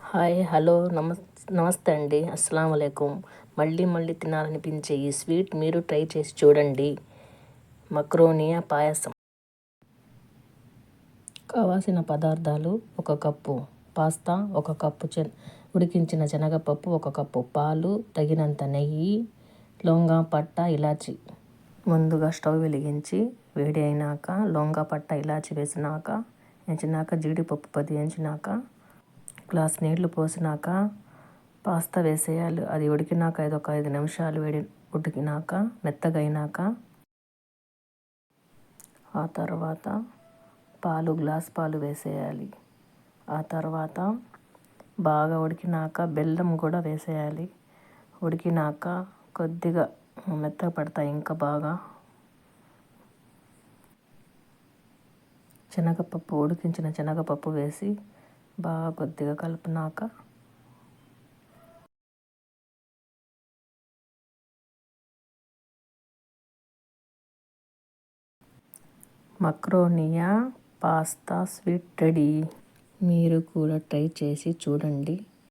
Hi hello నమస్ నమస్తే అండి. అస్సలం వలైకుం మళ్ళీ మళ్ళీ తినాలనిపించే ఈ స్వీట్ మీరు ట్రై చేసి చూడండి. మక్రోనియా పాయసం. కావాల్సిన పదార్థాలు ఒక కప్పు. పాస్తా ఒక కప్పు చె ఉడికించిన శనగపప్పు ఒక కప్పు. పాలు తగినంత నెయ్యి లొంగ పట్ట ఇలాచి. ముందుగా స్టవ్ వెలిగించి వేడి అయినాక లొంగ పట్ట ఇలాచి వేసినాక ఎంచినాక జీడిపప్పు పది ఎంచినాక గ్లాస్ నీళ్ళు పోసినాక పాస్తా వేసేయాలి. అది ఉడికినాక ఇది ఒక ఐదు నిమిషాలు వేడి ఉడికినాక మెత్తగైనాక ఆ తర్వాత పాలు గ్లాస్ పాలు వేసేయాలి. ఆ తర్వాత బాగా ఉడికినాక బెల్లం కూడా వేసేయాలి. ఉడికినాక కొద్దిగా మెత్తగా పడతాయి ఇంకా బాగా. శనగపప్పు ఉడికించిన శనగపప్పు వేసి బాగా కొద్దిగా కలిపినాక మక్రోనియా పాస్తా స్వీట్ రెడీ. మీరు కూడా ట్రై చేసి చూడండి.